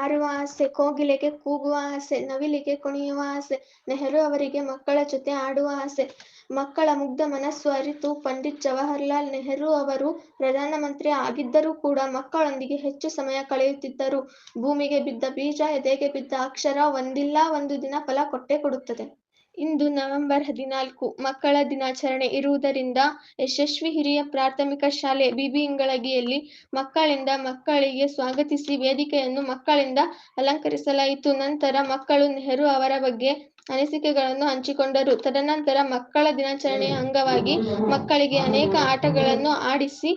ಹಾರುವ ಆಸೆ ಕೋಗಿಲೆಗೆ ಕೂಗುವ ಆಸೆ ನವಿಲಿಗೆ ಕುಣಿಯುವ ಆಸೆ ನೆಹರು ಅವರಿಗೆ ಮಕ್ಕಳ ಜೊತೆ ಆಡುವ ಆಸೆ ಮಕ್ಕಳ ಮುಗ್ಧ ಮನಸ್ಸು ಅರಿತು ಪಂಡಿತ್ ಜವಾಹರ್ಲಾಲ್ ನೆಹರು ಅವರು ಪ್ರಧಾನಮಂತ್ರಿ ಆಗಿದ್ದರೂ ಕೂಡ ಮಕ್ಕಳೊಂದಿಗೆ ಹೆಚ್ಚು ಸಮಯ ಕಳೆಯುತ್ತಿದ್ದರು. ಭೂಮಿಗೆ ಬಿದ್ದ ಬೀಜ, ಎದೆಗೆ ಬಿದ್ದ ಅಕ್ಷರ, ಒಂದಿಲ್ಲ, ಒಂದು ದಿನ ಫಲ ಕೊಟ್ಟೇ ಕೊಡುತ್ತದೆ. ಇಂದು ನವೆಂಬರ್ ಹದಿನಾಲ್ಕು, ಮಕ್ಕಳ ದಿನಾಚರಣೆ ಇರುವುದರಿಂದ ಯಶಸ್ವಿ ಹಿರಿಯ ಪ್ರಾಥಮಿಕ ಶಾಲೆ ಬಿಬಿ ಇಂಗಳಗಿಯಲ್ಲಿ ಮಕ್ಕಳಿಂದ ಮಕ್ಕಳಿಗೆ ಸ್ವಾಗತಿಸಿ ವೇದಿಕೆಯನ್ನು ಮಕ್ಕಳಿಂದ ಅಲಂಕರಿಸಲಾಯಿತು. ನಂತರ ಮಕ್ಕಳು ನೆಹರು ಅವರ ಬಗ್ಗೆ ಅನಿಸಿಕೆಗಳನ್ನು ಹಂಚಿಕೊಂಡರು. ತದನಂತರ ಮಕ್ಕಳ ದಿನಾಚರಣೆಯ ಅಂಗವಾಗಿ ಮಕ್ಕಳಿಗೆ ಅನೇಕ ಆಟಗಳನ್ನು ಆಡಿಸಿ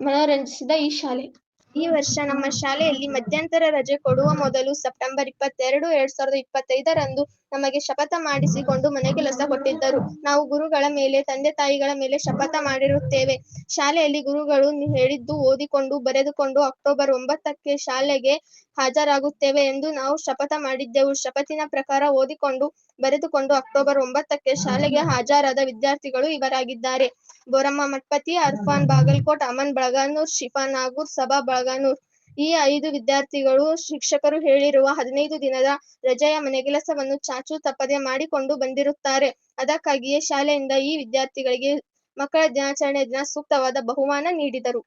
ಮನೋರಂಜಿಸಿದ ಈ ಶಾಲೆ. ಈ ವರ್ಷ ನಮ್ಮ ಶಾಲೆಯಲ್ಲಿ ಮಧ್ಯಂತರ ರಜೆ ಕೊಡುವ ಮೊದಲು ಸೆಪ್ಟೆಂಬರ್ ಇಪ್ಪತ್ತೆರಡು, ಎರಡ್ ಸಾವಿರದ ಇಪ್ಪತ್ತೈದರಂದು ನಮಗೆ ಶಪಥ ಮಾಡಿಸಿಕೊಂಡು ಮನೆಗೆಲಸ ಕೊಟ್ಟಿದ್ದರು. ನಾವು ಗುರುಗಳ ಮೇಲೆ, ತಂದೆ ತಾಯಿಗಳ ಮೇಲೆ ಶಪಥ ಮಾಡಿರುತ್ತೇವೆ. ಶಾಲೆಯಲ್ಲಿ ಗುರುಗಳು ಹೇಳಿದ್ದು ಓದಿಕೊಂಡು, ಬರೆದುಕೊಂಡು ಅಕ್ಟೋಬರ್ ಒಂಬತ್ತಕ್ಕೆ ಶಾಲೆಗೆ ಹಾಜರಾಗುತ್ತೇವೆ ಎಂದು ನಾವು ಶಪಥ ಮಾಡಿದ್ದೆವು. ಶಪಥಿನ ಪ್ರಕಾರ ಓದಿಕೊಂಡು, ಬರೆದುಕೊಂಡು ಅಕ್ಟೋಬರ್ ಒಂಬತ್ತಕ್ಕೆ ಶಾಲೆಗೆ ಹಾಜರಾದ ವಿದ್ಯಾರ್ಥಿಗಳು ಇವರಾಗಿದ್ದಾರೆ. ಬೋರಮ್ಮ ಮಠಪತಿ, ಅರ್ಫಾನ್ ಬಾಗಲ್ಕೋಟ್, ಅಮನ್ ಬಳಗಾನೂರ್ ಶಿಫಾ ನಾಗೂರ್ ಸಬಾ ಬಳಗಾನೂರ್. ಈ ಐದು ವಿದ್ಯಾರ್ಥಿಗಳು ಶಿಕ್ಷಕರು ಹೇಳಿರುವ ಹದಿನೈದು ದಿನದ ರಜೆಯ ಮನೆಗೆಲಸವನ್ನು ಚಾಚು ತಪ್ಪದೆ ಮಾಡಿಕೊಂಡು ಬಂದಿರುತ್ತಾರೆ. ಅದಕ್ಕಾಗಿಯೇ ಶಾಲೆಯಿಂದ ಈ ವಿದ್ಯಾರ್ಥಿಗಳಿಗೆ ಮಕ್ಕಳ ದಿನಾಚರಣೆ ದಿನ ಸೂಕ್ತವಾದ ಬಹುಮಾನ ನೀಡಿದರು.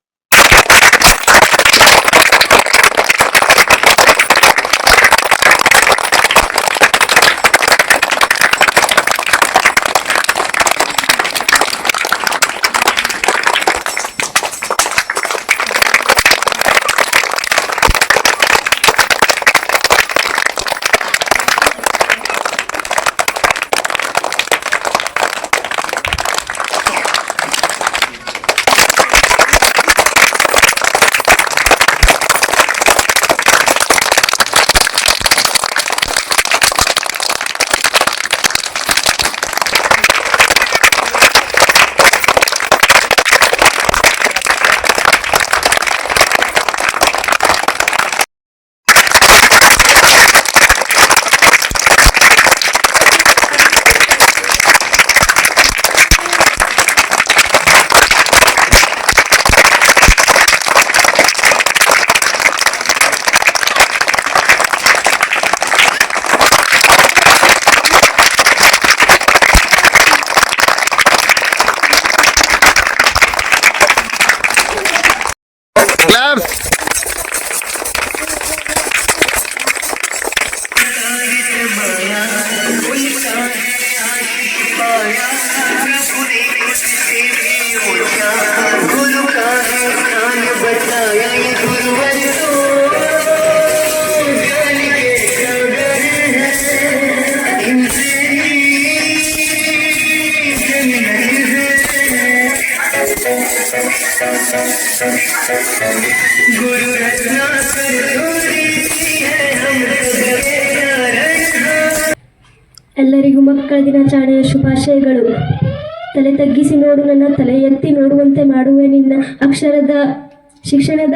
ಎಲ್ಲರಿಗೂ ಮಕ್ಕಳ ದಿನಾಚರಣೆಯ ಶುಭಾಶಯಗಳು. ತಲೆ ತಗ್ಗಿಸಿ ನೋಡು ನನ್ನ, ತಲೆ ಎತ್ತಿ ನೋಡುವಂತೆ ಮಾಡುವೆ ನಿನ್ನ ಅಕ್ಷರದ ಶಿಕ್ಷಣದ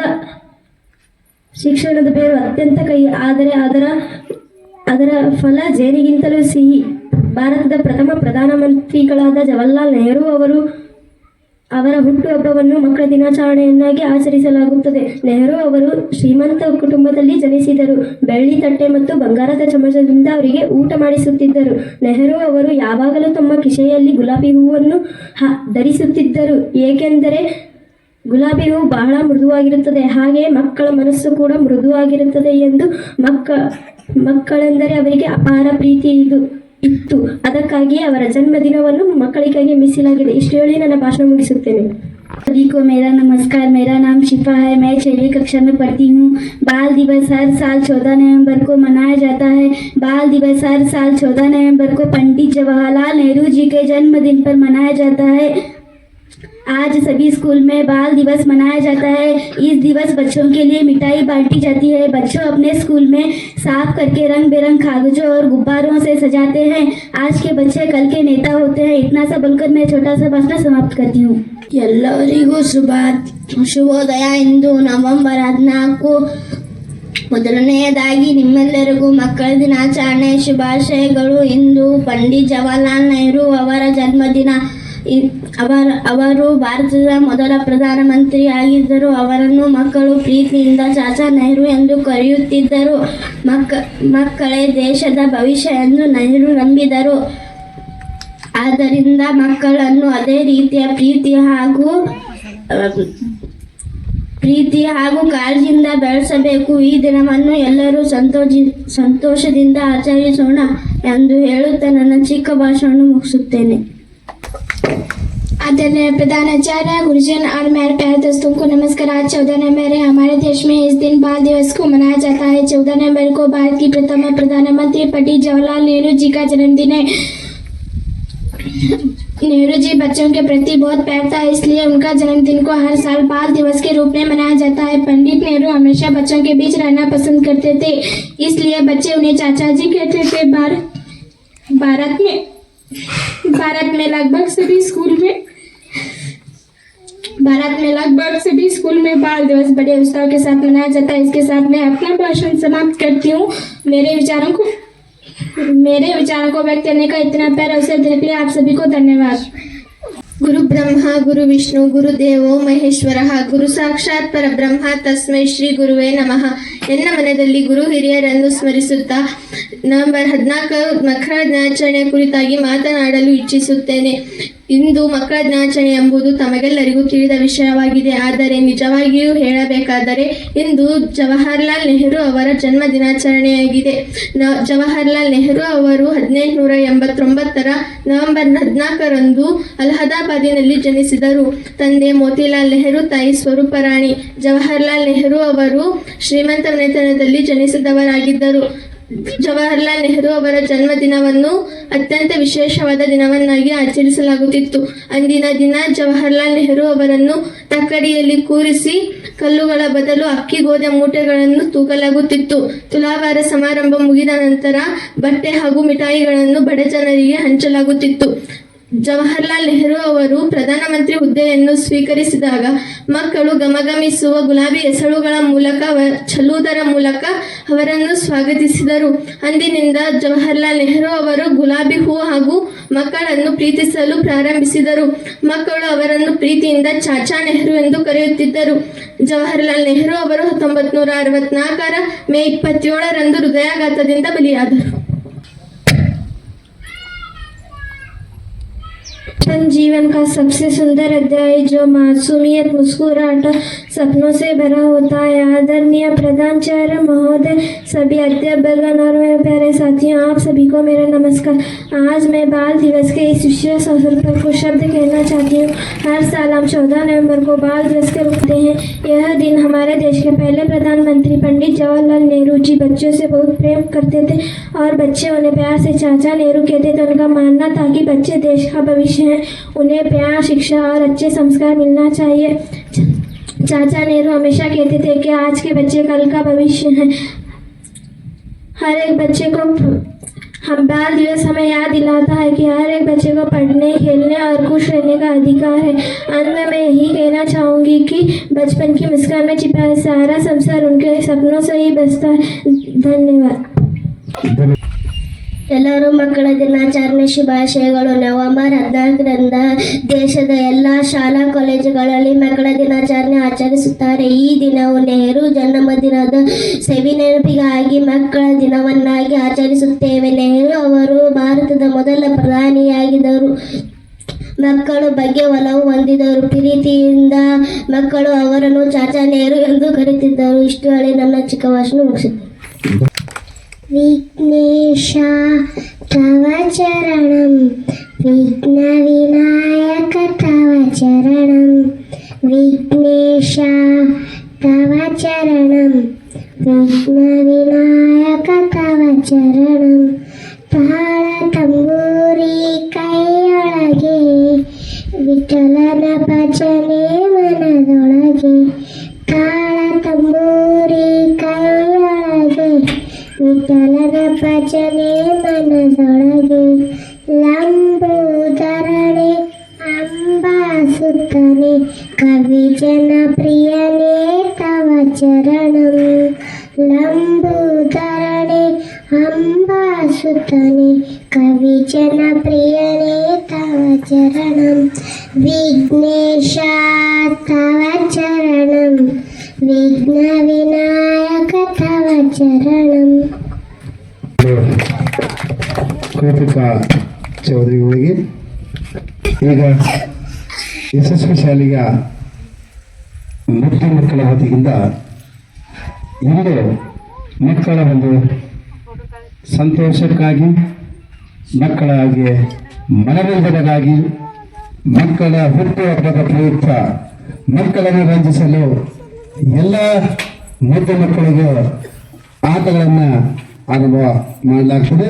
ಶಿಕ್ಷಣದ ಬೇರು ಅತ್ಯಂತ ಕೈ ಆದರೆ ಅದರ ಅದರ ಫಲ ಜೇನಿಗಿಂತಲೂ ಸಿಹಿ. ಭಾರತದ ಪ್ರಥಮ ಪ್ರಧಾನಮಂತ್ರಿಗಳಾದ ಜವಾಹರ್ಲಾಲ್ ನೆಹರು ಅವರು ಅವರ ಹುಟ್ಟುಹಬ್ಬವನ್ನು ಮಕ್ಕಳ ದಿನಾಚರಣೆಯನ್ನಾಗಿ ಆಚರಿಸಲಾಗುತ್ತದೆ. ನೆಹರು ಅವರು ಶ್ರೀಮಂತ ಕುಟುಂಬದಲ್ಲಿ ಜನಿಸಿದರು. ಬೆಳ್ಳಿ ತಟ್ಟೆ ಮತ್ತು ಬಂಗಾರದ ಚಮಚದಿಂದ ಅವರಿಗೆ ಊಟ ಮಾಡಿಸುತ್ತಿದ್ದರು. ನೆಹರು ಅವರು ಯಾವಾಗಲೂ ತಮ್ಮ ಕಿಸೆಯಲ್ಲಿ ಗುಲಾಬಿ ಹೂವನ್ನು ಧರಿಸುತ್ತಿದ್ದರು. ಏಕೆಂದರೆ ಗುಲಾಬಿ ಹೂವು ಬಹಳ ಮೃದುವಾಗಿರುತ್ತದೆ. ಹಾಗೆ ಮಕ್ಕಳ ಮನಸ್ಸು ಕೂಡ ಮೃದುವಾಗಿರುತ್ತದೆ ಎಂದು ಮಕ್ಕ, ಮಕ್ಕಳೆಂದರೆ ಅವರಿಗೆ ಅಪಾರ ಪ್ರೀತಿ ಇದು ಇತ್ತು ಅದಕ್ಕಾಗಿ ಅವರ ಜನ್ಮದಿನವನ್ನು ಮಕ್ಕಳಿಗಾಗಿ ಮೀಸಲಾಗಿದೆ ಇಷ್ಟು ಹೇಳಿ ನನ್ನ ಭಾಷಣ ಮುಗಿಸುತ್ತೇನೆ सभी को मेरा नमस्कार मेरा नाम शिफा है मैं छठी कक्षा में पढ़ती हूँ बाल दिवस हर साल 14 नवंबर को मनाया जाता है बाल दिवस हर साल 14 नवंबर को पंडित जवाहरलाल नेहरू जी के जन्मदिन पर मनाया जाता है आज सभी स्कूल में बाल दिवस मनाया जाता है इस दिवस बच्चों के लिए मिठाई बांटी जाती है बच्चों अपने स्कूल में साफ करके रंग बिरंग कागजों और गुब्बारों से सजाते हैं आज के बच्चे कल के नेता होते हैं इतना सा बोलकर मैं छोटा सा भाषण समाप्त करती हूँ ಎಲ್ಲರಿಗೂ ಶುಭ ಶುಭೋದಯ ಇಂದು ನವೆಂಬರ್ ಹದಿನಾಲ್ಕು ಮೊದಲನೆಯದಾಗಿ ನಿಮ್ಮೆಲ್ಲರಿಗೂ ಮಕ್ಕಳ ದಿನಾಚರಣೆ ಶುಭಾಶಯಗಳು ಇಂದು ಪಂಡಿತ್ ಜವಾಹರ್ಲಾಲ್ ನೆಹರು ಅವರ ಜನ್ಮದಿನ ಇ- ಅವರ, ಅವರು ಭಾರತದ ಮೊದಲ ಪ್ರಧಾನಮಂತ್ರಿ ಆಗಿದ್ದರು ಅವರನ್ನು ಮಕ್ಕಳು ಪ್ರೀತಿಯಿಂದ ಚಾಚಾ ನೆಹರು ಎಂದು ಕರೆಯುತ್ತಿದ್ದರು. ಮಕ್ಕ ಮಕ್ಕಳೇ ದೇಶದ ಭವಿಷ್ಯ ಎಂದು ನೆಹರು ನಂಬಿದರು. ಆದ್ದರಿಂದ ಮಕ್ಕಳನ್ನು ಅದೇ ರೀತಿಯ ಪ್ರೀತಿ ಹಾಗೂ ಪ್ರೀತಿ ಹಾಗೂ ಕಾಳಜಿಯಿಂದ ಬೆಳೆಸಬೇಕು. ಈ ದಿನವನ್ನು ಎಲ್ಲರೂ ಸಂತೋಷಿ ಸಂತೋಷದಿಂದ ಆಚರಿಸೋಣ ಎಂದು ಹೇಳುತ್ತಾ ನನ್ನ ಚಿಕ್ಕ ಭಾಷಣವನ್ನು ಮುಗಿಸುತ್ತೇನೆ. आदरणीय प्रधानाचार्य, गुरुजन और मेरे प्यारे दोस्तों को नमस्कार। आज चौदह नवंबर है। हमारे देश में इस दिन बाल दिवस को मनाया जाता है। चौदह नवंबर को भारत की प्रथम प्रधानमंत्री पंडित जवाहरलाल नेहरू जी का जन्मदिन है। नेहरू जी बच्चों के प्रति बहुत प्यार था, इसलिए उनका जन्मदिन को हर साल बाल दिवस के रूप में मनाया जाता है। पंडित नेहरू हमेशा बच्चों के बीच रहना पसंद करते थे, इसलिए बच्चे उन्हें चाचा जी कहते थे भारत भारत में भारत में लगभग सभी स्कूल में, भारत में लगभग सभी स्कूल में बाल दिवस बड़े उत्साह के साथ मनाया जाता है। इसके साथ मैं अपना भाषण समाप्त करती हूँ। मेरे विचारों को, मेरे विचारों को व्यक्त करने का इतना प्यार अवसर देने के लिए आप सभी को धन्यवाद। गुरु ब्रह्मा, गुरु विष्णु, गुरु देवो महेश्वर, गुरु साक्षात पर ब्रह्म तस्मय श्री गुरुवे नमः। ಎನ್ನ ಮನದಲ್ಲಿ ಗುರು ಹಿರಿಯರನ್ನು ಸ್ಮರಿಸುತ್ತಾ ನವೆಂಬರ್ ಹದಿನಾಲ್ಕು, ಮಕ್ಕಳ ದಿನಾಚರಣೆ ಕುರಿತಾಗಿ ಮಾತನಾಡಲು ಇಚ್ಛಿಸುತ್ತೇನೆ. ಇಂದು ಮಕ್ಕಳ ದಿನಾಚರಣೆ ಎಂಬುದು ತಮಗೆಲ್ಲರಿಗೂ ತಿಳಿದ ವಿಷಯವಾಗಿದೆ. ಆದರೆ ನಿಜವಾಗಿಯೂ ಹೇಳಬೇಕಾದರೆ ಇಂದು ಜವಾಹರ್ಲಾಲ್ ನೆಹರು ಅವರ ಜನ್ಮ ದಿನಾಚರಣೆಯಾಗಿದೆ. ನ- ಜವಾಹರ್ಲಾಲ್ ನೆಹರು ಅವರು ಹದಿನೆಂಟುನೂರ ಎಂಬತ್ತೊಂಬತ್ತರ ನವೆಂಬರ್ ಹದಿನಾಲ್ಕರಂದು ಅಲಹಾಬಾದಿನಲ್ಲಿ ಜನಿಸಿದರು. ತಂದೆ ಮೋತಿಲಾಲ್ ನೆಹರು, ತಾಯಿ ಸ್ವರೂಪರಾಣಿ ಜವಾಹರ್ಲಾಲ್ ನೆಹರು ಅವರು ಶ್ರೀಮಂತ ಮನೆತನದಲ್ಲಿ ಜನಿಸಿದವರಾಗಿದ್ದರು. ಜವಾಹರ್ಲಾಲ್ ನೆಹರು ಅವರ ಜನ್ಮದಿನವನ್ನು ಅತ್ಯಂತ ವಿಶೇಷವಾದ ದಿನವನ್ನಾಗಿ ಆಚರಿಸಲಾಗುತ್ತಿತ್ತು. ಅಂದಿನ ದಿನ ಜವಾಹರ್ಲಾಲ್ ನೆಹರು ಅವರನ್ನು ತಕ್ಕಡಿಯಲ್ಲಿ ಕೂರಿಸಿ ಕಲ್ಲುಗಳ ಬದಲು ಅಕ್ಕಿ, ಗೋಧಿ, ಮೂಟೆಗಳನ್ನು ತೂಗಲಾಗುತ್ತಿತ್ತು ತುಲಾವಾರ ಸಮಾರಂಭ ಮುಗಿದ ನಂತರ ಬಟ್ಟೆ ಹಾಗೂ ಮಿಠಾಯಿಗಳನ್ನು ಬಡ ಜನರಿಗೆ ಹಂಚಲಾಗುತ್ತಿತ್ತು. ಜವಾಹರ್ಲಾಲ್ ನೆಹರು ಅವರು ಪ್ರಧಾನಮಂತ್ರಿ ಹುದ್ದೆಯನ್ನು ಸ್ವೀಕರಿಸಿದಾಗ, ಮಕ್ಕಳು ಗಮಗಮಿಸುವ ಗುಲಾಬಿ ಎಸಳುಗಳ ಮೂಲಕ ಚೆಲ್ಲುವುದರ ಮೂಲಕ ಅವರನ್ನು ಸ್ವಾಗತಿಸಿದರು. ಅಂದಿನಿಂದ ಜವಾಹರ್ಲಾಲ್ ನೆಹರು ಅವರು ಗುಲಾಬಿ ಹೂ ಹಾಗೂ ಮಕ್ಕಳನ್ನು ಪ್ರೀತಿಸಲು ಪ್ರಾರಂಭಿಸಿದರು. ಮಕ್ಕಳು ಅವರನ್ನು ಪ್ರೀತಿಯಿಂದ ಚಾಚಾ ನೆಹರು ಎಂದು ಕರೆಯುತ್ತಿದ್ದರು. ಜವಾಹರ್ಲಾಲ್ ನೆಹರು ಅವರು ಹತ್ತೊಂಬತ್ತು ನೂರ ಅರವತ್ನಾಲ್ಕರ ಮೇ ಇಪ್ಪತ್ತೇಳರಂದು ಹೃದಯಾಘಾತದಿಂದ ಬಲಿಯಾದರು. बचपन जीवन का सबसे सुंदर अध्याय जो मासूमियत मुस्कुराहट सपनों से भरा होता है। आदरणीय प्रधानाचार्य महोदय, सभी अध्यापकगण और मेरे प्यारे साथियों, आप सभी को मेरा नमस्कार। आज मैं बाल दिवस के इस विशेष अवसर पर कुछ शब्द कहना चाहती हूँ। हर साल हम चौदह नवंबर को बाल दिवस के में हैं। यह दिन हमारे देश के पहले प्रधानमंत्री पंडित जवाहरलाल नेहरू जी बच्चों से बहुत प्रेम करते थे और बच्चे उन्हें प्यार से चाचा नेहरू कहते थे। उनका मानना था कि बच्चे देश का भविष्य हैं। उन्हें प्यार, शिक्षा और अच्छे संस्कार मिलना चाहिए। चाचा नेहरू हमेशा कहते थे कि आज के बच्चे कल का भविष्य हैं। हर एक बच्चे को हम बाल दिवस हमें याद दिलाता है कि हर एक बच्चे को पढ़ने, खेलने और खुश रहने का अधिकार है। अंत में मैं यही कहना चाहूँगी कि बचपन की मुस्कान में छिपा सारा संसार उनके सपनों से ही बसता है। धन्यवाद। ಎಲ್ಲರೂ ಮಕ್ಕಳ ದಿನಾಚರಣೆ ಶುಭಾಶಯಗಳು. ನವೆಂಬರ್ ಹದಿನಾಲ್ಕರಿಂದ ದೇಶದ ಎಲ್ಲ ಶಾಲಾ ಕಾಲೇಜುಗಳಲ್ಲಿ ಮಕ್ಕಳ ದಿನಾಚರಣೆ ಆಚರಿಸುತ್ತಾರೆ. ಈ ದಿನವು ನೆಹರು ಜನ್ಮದಿನದ ಸೆವಿ ನೆನಪಿಗಾಗಿ ಮಕ್ಕಳ ದಿನವನ್ನಾಗಿ ಆಚರಿಸುತ್ತೇವೆ. ನೆಹರು ಅವರು ಭಾರತದ ಮೊದಲ ಪ್ರಧಾನಿಯಾಗಿದ್ದರು. ಮಕ್ಕಳ ಬಗ್ಗೆ ಒಲವು ಹೊಂದಿದರು ಪ್ರೀತಿಯಿಂದ ಮಕ್ಕಳು ಅವರನ್ನು ಚಾಚಾ ನೆಹರು ಎಂದು ಕರೆಯುತ್ತಿದ್ದರು. ಇಷ್ಟು ಹೇಳಿ ನನ್ನ ಚಿಕ್ಕ ಭಾಷಣ విఘ్నేశ తవ చరణం. విఘ్న వినాయక తవ చరణం. విఘ్నేశ తవ చరణం. విఘ్న వినాయక తవ చరణం. తాళ ಭಜನೆ ಮನದೊಳಗೆ ಲಂಬೋದರಣೆ ಅಂಬಾಸುತ್ತನೆ ಕವಿ ಜನಪ್ರಿಯನೇ ತವ ಚರಣಂ ಲಂಬೋದರಣೆ ಅಂಬಾಸುತನೆ ಕವಿ ಜನಪ್ರಿಯನೇ ತವ ಚರಣಂ ವಿಘ್ನೇಶ ತವ ಚರಣಂ ವಿಘ್ನ ವಿನಾಯಕ ತವ ಚರಣಂ ಕೃತಿಕಾ ಚೌಧರಿಗಳಿಗೆ. ಈಗ ಯಶಸ್ವಿ ಶಾಲೆಯ ಮುಖ್ಯ ಮಕ್ಕಳ ವತಿಯಿಂದ ಇಂದು ಮಕ್ಕಳ ಒಂದು ಸಂತೋಷಕ್ಕಾಗಿ, ಮಕ್ಕಳಾಗಿ, ಮನರಂಜನೆಗಾಗಿ, ಮಕ್ಕಳ ಹುಟ್ಟುಹಬ್ಬದ ಪ್ರಯುಕ್ತ ಮಕ್ಕಳನ್ನು ರಂಜಿಸಲು ಎಲ್ಲ ಮುದ್ದು ಮಕ್ಕಳಿಗೆ ಆಟಗಳನ್ನು আর মা লাগবে